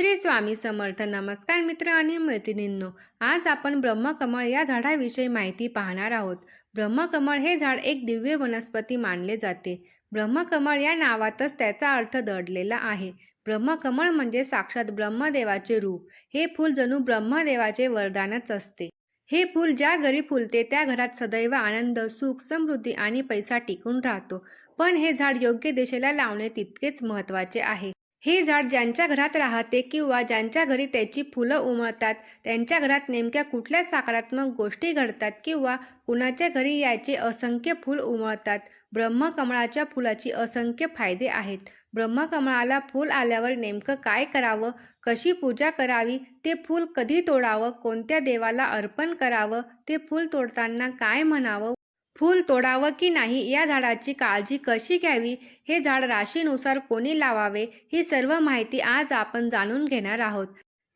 श्री स्वामी समर्थ. नमस्कार मित्र आणि मैत्रिणींनो आज आपण ब्रह्मकमळ या झाडाविषयी माहिती पाहणार आहोत. ब्रह्मकमळ हे झाड एक दिव्य वनस्पती मानले जाते. ब्रह्मकमळ या नावातच त्याचा अर्थ दडलेला आहे. ब्रह्मकमळ म्हणजे साक्षात ब्रह्मदेवाचे रूप. हे फूल जणू ब्रह्मदेवाचे वरदानच असते. हे फूल ज्या घरी फुलते त्या घरात सदैव आनंद सुख समृद्धी आणि पैसा टिकून राहतो. पण हे झाड योग्य दिशेला लावणे तितकेच महत्त्वाचे आहे. हे झाड ज्यांच्या घरात राहते किंवा ज्यांच्या घरी त्याची फुलं उमळतात त्यांच्या घरात नेमक्या कुठल्या सकारात्मक गोष्टी घडतात किंवा कुणाच्या घरी याचे असंख्य फूल उमळतात? ब्रह्मकमळाच्या फुलाची असंख्य फायदे आहेत. ब्रह्मकमळाला फूल आल्यावर नेमकं काय करावं? कशी पूजा करावी? ते फूल कधी तोडावं? कोणत्या देवाला अर्पण करावं? ते फूल तोडताना काय म्हणावं? फूल तोडावं की नाही या झाडाची काळजी कशी घ्यावी? हे झाड राशीनुसार कोणी लावावे? ही सर्व माहिती आज आपण जाणून घेणार आहोत.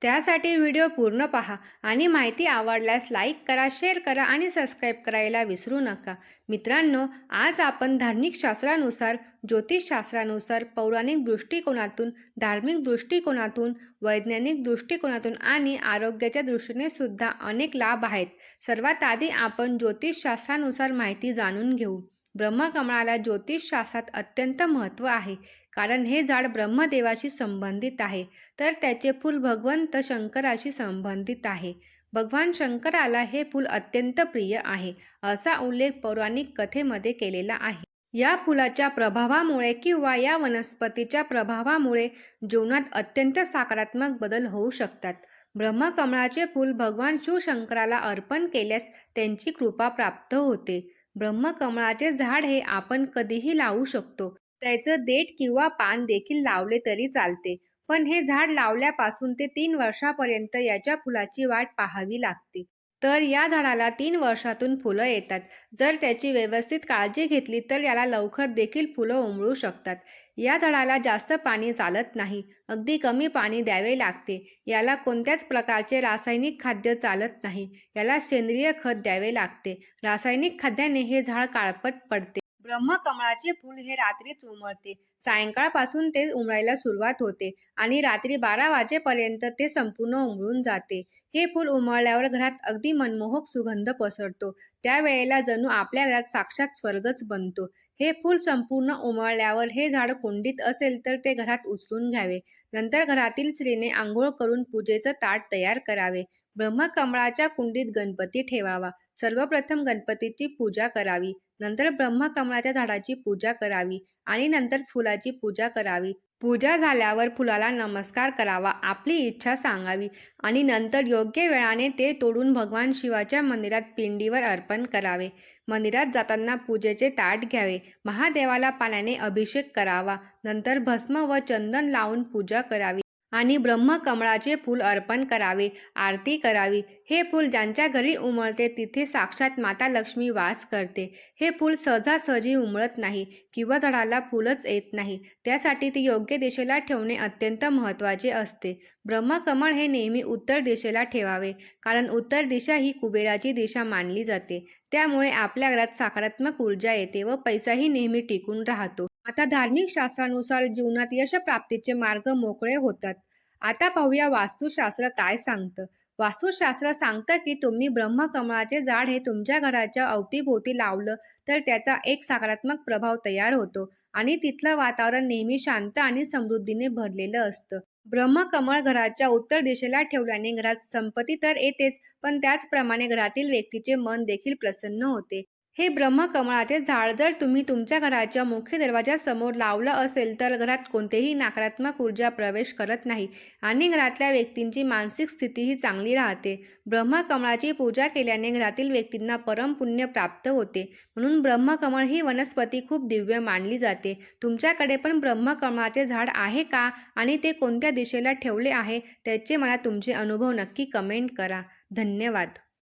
त्यासाठी व्हिडिओ पूर्ण पहा आणि माहिती आवडल्यास लाईक करा शेअर करा आणि सबस्क्राईब करायला विसरू नका. मित्रांनो आज आपण धार्मिक शास्त्रानुसार ज्योतिषशास्त्रानुसार पौराणिक दृष्टिकोनातून धार्मिक दृष्टिकोनातून वैज्ञानिक दृष्टिकोनातून आणि आरोग्याच्या दृष्टीने सुद्धा अनेक लाभ आहेत. सर्वात आधी आपण ज्योतिषशास्त्रानुसार माहिती जाणून घेऊ. ब्रह्मकमळाला ज्योतिषशास्त्रात अत्यंत महत्त्व आहे. कारण हे झाड ब्रह्मदेवाशी संबंधित आहे. तर त्याचे फूल भगवंत शंकराशी संबंधित आहे. भगवान शंकराला हे फूल अत्यंत प्रिय आहे असा उल्लेख पौराणिक कथेमध्ये केलेला आहे. या फुलाच्या प्रभावामुळे किंवा या वनस्पतीच्या प्रभावामुळे जीवनात अत्यंत सकारात्मक बदल होऊ शकतात. ब्रह्मकमळाचे फूल भगवान शिवशंकराला अर्पण केल्यास त्यांची कृपा प्राप्त होते. ब्रह्मकमळाचे झाड हे आपण कधीही लावू शकतो. त्याचं देठ किंवा पान देखील लावले तरी चालते. पण हे झाड लावल्यापासून ते तीन वर्षापर्यंत याच्या फुलाची वाट पाहावी लागते. तर या झाडाला तीन वर्षातून फुलं येतात. जर त्याची व्यवस्थित काळजी घेतली तर याला लवकर देखील फुलं उमळू शकतात. या झाडाला जास्त पाणी चालत नाही. अगदी कमी पाणी द्यावे लागते. याला कोणत्याच प्रकारचे रासायनिक खाद्य चालत नाही. याला सेंद्रिय खत द्यावे लागते. रासायनिक खाद्याने हे झाड काळपट पडते. ब्रह्मकमळाचे फूल हे रात्रीच उमळते. सायंकाळपासून ते उमळायला सुरुवात होते आणि रात्री बारा वाजेपर्यंत ते संपूर्ण उमळून जाते. हे फूल उमळल्यावर घरात अगदी मनमोहक सुगंध पसरतो. त्यावेळेला जणू आपल्या घरात साक्षात स्वर्गच बनतो. हे फूल संपूर्ण उमळल्यावर हे झाड कुंडीत असेल तर ते घरात उचलून घ्यावे. नंतर घरातील स्त्रीने आंघोळ करून पूजेचं ताट तयार करावे. ब्रह्मकमळाच्या कुंडीत गणपती ठेवावा. सर्वप्रथम गणपतीची पूजा करावी. नंतर ब्रह्मकमळाच्या झाडाची पूजा करावी आणि नंतर फुलाची पूजा करावी. पूजा झाल्यावर फुलाला नमस्कार करावा आपली इच्छा सांगावी आणि नंतर योग्य वेळाने ते तोडून भगवान शिवाच्या मंदिरात पिंडीवर अर्पण करावे. मंदिरात जाताना पूजेचे ताट घ्यावे. महादेवाला पाण्याने अभिषेक करावा. नंतर भस्म व चंदन लावून पूजा करावी. आणि ब्रह्मकमळाचे फूल अर्पण करावे आरती करावी. हे फूल ज्यांच्या घरी उमळते तिथे साक्षात माता लक्ष्मी वास करते. हे फूल सहजासहजी उमळत नाही किंवा झाडाला फुलच येत नाही. त्यासाठी ते योग्य दिशेला ठेवणे अत्यंत महत्त्वाचे असते. ब्रह्मकमळ हे नेहमी उत्तर दिशेला ठेवावे कारण उत्तर दिशा ही कुबेराची दिशा मानली जाते. त्यामुळे आपल्या घरात सकारात्मक ऊर्जा येते व पैसाही नेहमी टिकून राहतो. आता धार्मिक शास्त्रानुसार जीवनात यशप्राप्तीचे मार्ग मोकळे होतात. आता पाहूया वास्तुशास्त्र काय सांगतं. वास्तुशास्त्र सांगतं की तुम्ही ब्रह्मकमळाचे झाड हे तुमच्या घराच्या अवतीभोवती लावलं तर त्याचा एक सकारात्मक प्रभाव तयार होतो आणि तिथलं वातावरण नेहमी शांत आणि समृद्धीने भरलेलं असतं. ब्रह्मकमळ घराच्या उत्तर दिशेला ठेवल्याने घरात संपत्ती तर येतेच पण त्याचप्रमाणे घरातील व्यक्तीचे मन देखील प्रसन्न होते. हे ब्रह्मकमळाचे झाड जर तुम्ही तुमच्या घराच्या मुख्य दरवाजासमोर लावलं असेल तर घरात कोणतेही नकारात्मक ऊर्जा प्रवेश करत नाही आणि घरातल्या व्यक्तींची मानसिक स्थितीही चांगली राहते. ब्रह्मकमळाची पूजा केल्याने घरातील व्यक्तींना परमपुण्य प्राप्त होते. म्हणून ब्रह्मकमळ ही वनस्पती खूप दिव्य मानली जाते. तुमच्याकडे पण ब्रह्मकमळाचे झाड आहे का? आणि ते कोणत्या दिशेला ठेवले आहे? त्याचे मला तुमचे अनुभव नक्की कमेंट करा. धन्यवाद.